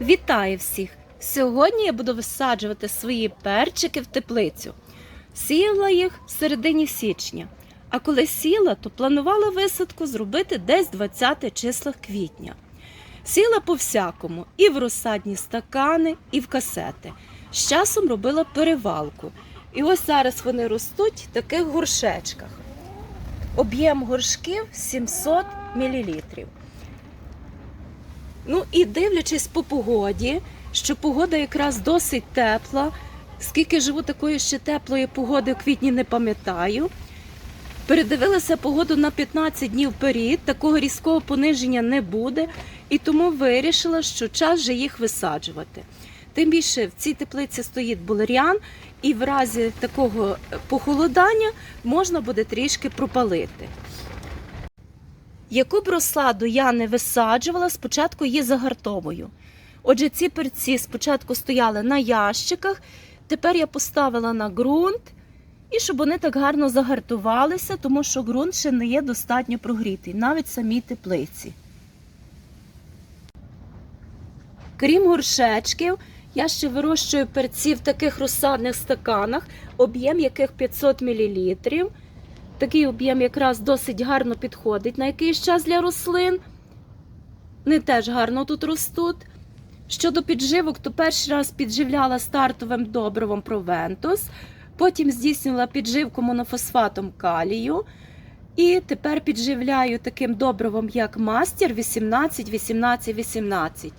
Вітаю всіх! Сьогодні я буду висаджувати свої перчики в теплицю. Сіяла їх в середині січня. А коли сіла, то планувала висадку зробити десь 20 числах квітня. Сіла по-всякому і в розсадні стакани, і в касети. З часом робила перевалку. І ось зараз вони ростуть в таких горшечках. Об'єм горшків 700 мл. Ну і дивлячись по погоді, що погода якраз досить тепла. Скільки живу такої ще теплої погоди в квітні не пам'ятаю. Передивилася погоду на 15 днів вперед, такого різкого пониження не буде, і тому вирішила, що час вже їх висаджувати. Тим більше в цій теплиці стоїть булеріан, і в разі такого похолодання можна буде трішки пропалити. Яку б розсаду я не висаджувала, спочатку її загартовую. Отже, ці перці спочатку стояли на ящиках, тепер я поставила на ґрунт, і щоб вони так гарно загартувалися, тому що ґрунт ще не є достатньо прогрітий, навіть самій теплиці. Крім горшечків, я ще вирощую перці в таких розсадних стаканах, об'єм яких 500 мл. Такий об'єм якраз досить гарно підходить на якийсь час для рослин. Вони теж гарно тут ростуть. Щодо підживок, то перший раз підживляла стартовим добривом Провентус, потім здійснювала підживку монофосфатом калію. І тепер підживляю таким добривом, як мастер 18, 18, 18,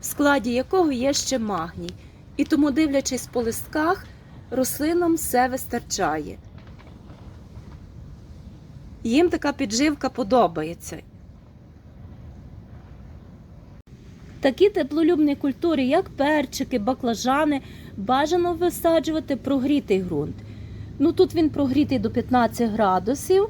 в складі якого є ще магній. І тому, дивлячись по листках, рослинам все вистачає. Їм така підживка подобається. Такі теплолюбні культури, як перчики, баклажани, бажано висаджувати прогрітий ґрунт. Ну тут він прогрітий до 15 градусів.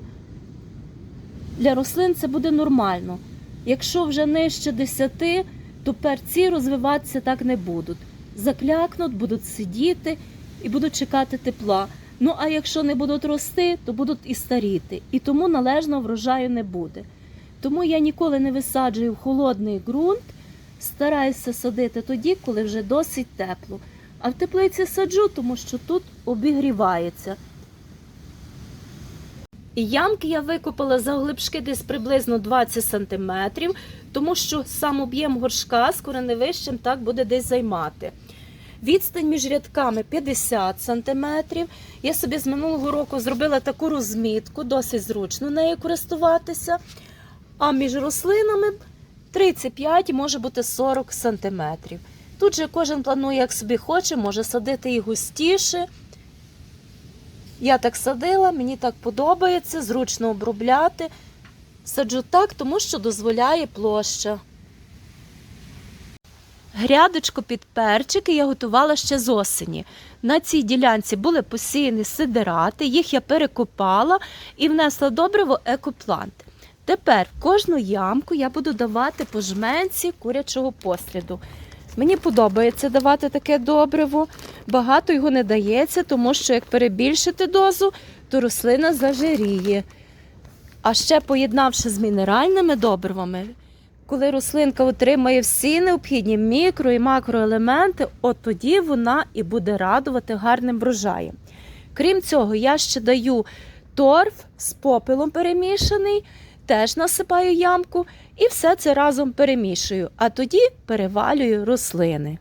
Для рослин це буде нормально. Якщо вже нижче 10, то перці розвиватися так не будуть. Заклякнуть, будуть сидіти і будуть чекати тепла. Ну а якщо не будуть рости, то будуть і старіти, і тому належного врожаю не буде. Тому я ніколи не висаджую в холодний ґрунт, стараюся садити тоді, коли вже досить тепло. А в теплиці саджу, тому що тут обігрівається. Ямки я викопала завглибшки десь приблизно 20 см, тому що сам об'єм горшка з кореневищем так буде десь займати. Відстань між рядками 50 см. Я собі з минулого року зробила таку розмітку, досить зручно нею користуватися. А між рослинами 35 може бути 40 см. Тут же кожен планує, як собі хоче, може садити і густіше. Я так садила, мені так подобається, зручно обробляти. Саджу так, тому що дозволяє площа. Грядочку під перчики я готувала ще з осені. На цій ділянці були посіяні сидирати, їх я перекопала і внесла добриво екоплант. Тепер в кожну ямку я буду давати по жменці курячого посліду. Мені подобається давати таке добриво. Багато його не дається, тому що як перебільшити дозу, то рослина зажиріє. А ще поєднавши з мінеральними добривами, коли рослинка отримає всі необхідні мікро і макроелементи, от тоді вона і буде радувати гарним врожаєм. Крім цього, я ще даю торф з попелом перемішаний, теж насипаю ямку і все це разом перемішую, а тоді перевалюю рослини.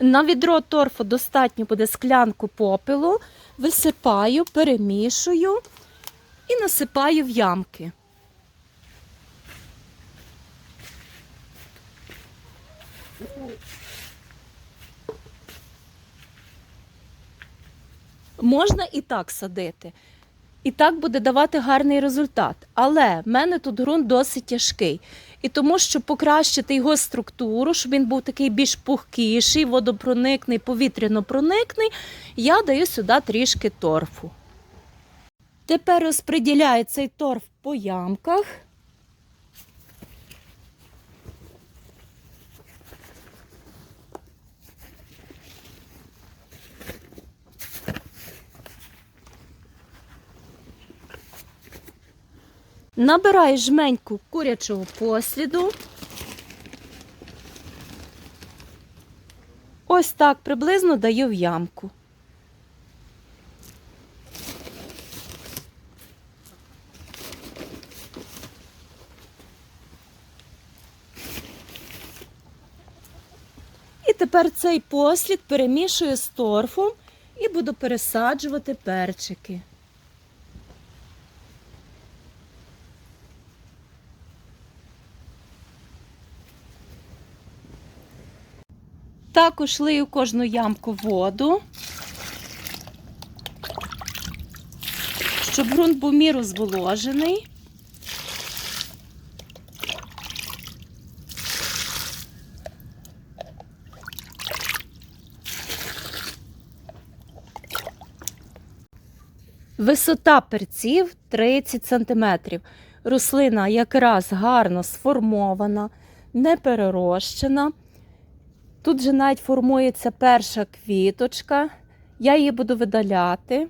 На відро торфу достатньо буде склянку попелу, висипаю, перемішую і насипаю в ямки. Можна і так садити. І так буде давати гарний результат. Але в мене тут ґрунт досить тяжкий. І тому, щоб покращити його структуру, щоб він був такий більш пухкіший, водопроникний, повітряно-проникний, я даю сюди трішки торфу. Тепер розподіляю цей торф по ямках. Набираю жменьку курячого посліду. Ось так приблизно даю в ямку. І тепер цей послід перемішую з торфом і буду пересаджувати перчики. Також лию кожну ямку воду, щоб ґрунт був міру зволожений. Висота перців 30 см. Рослина якраз гарно сформована, не перерощена. Тут же навіть формується перша квіточка. Я її буду видаляти.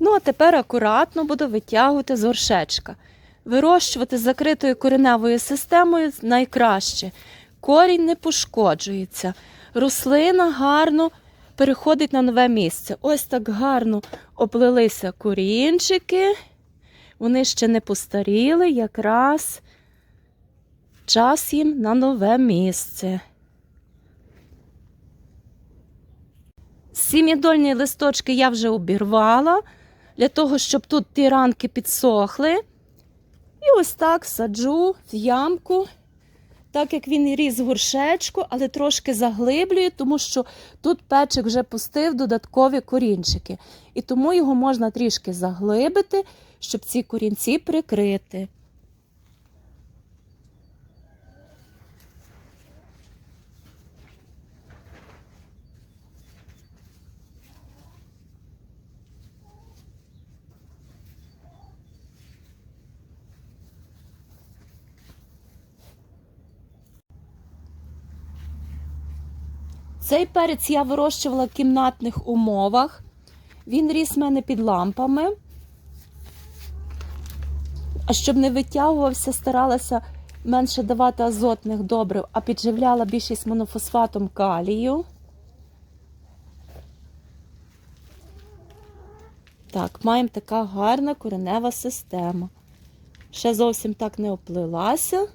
Ну, а тепер акуратно буду витягувати з горшечка. Вирощувати з закритою кореневою системою найкраще. Корінь не пошкоджується. Рослина гарно переходить на нове місце. Ось так гарно оплелися корінчики. Вони ще не постаріли, якраз час їм на нове місце. Сім'ядольні листочки я вже обірвала, для того, щоб тут ті ранки підсохли. І ось так саджу в ямку, так як він і ріс горшечку, але трошки заглиблюю, тому що тут печик вже пустив додаткові корінчики. І тому його можна трішки заглибити, щоб ці корінці прикрити. Цей перець я вирощувала в кімнатних умовах. Він ріс в мене під лампами. А щоб не витягувався, старалася менше давати азотних добрив, а підживляла більшість монофосфатом калію. Так, маємо така гарна коренева система. Ще зовсім так не оплилася.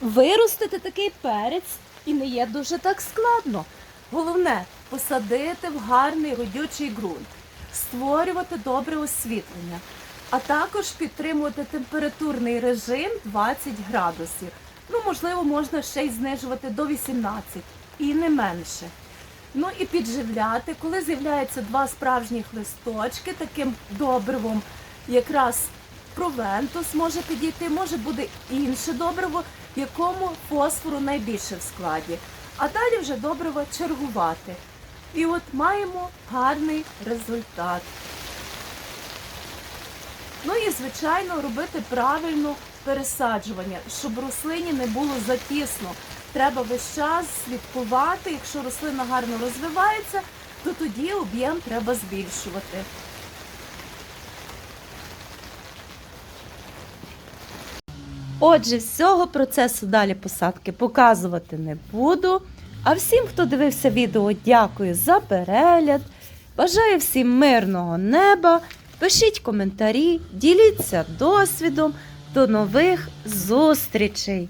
Виростити такий перець і не є дуже так складно. Головне посадити в гарний родючий ґрунт, створювати добре освітлення, а також підтримувати температурний режим 20 градусів. Ну, можливо, можна ще й знижувати до 18 і не менше. Ну і підживляти, коли з'являються два справжніх листочки, таким добривом, якраз провентус може підійти, може буде інше добриво, якому фосфору найбільше в складі. А далі вже добриво чергувати. І от маємо гарний результат. Ну і, звичайно, робити правильно пересаджування, щоб рослині не було затісно. Треба весь час слідкувати. Якщо рослина гарно розвивається, то тоді об'єм треба збільшувати. Отже, з цього процесу далі посадки показувати не буду. А всім, хто дивився відео, дякую за перегляд. Бажаю всім мирного неба. Пишіть коментарі, діліться досвідом. До нових зустрічей!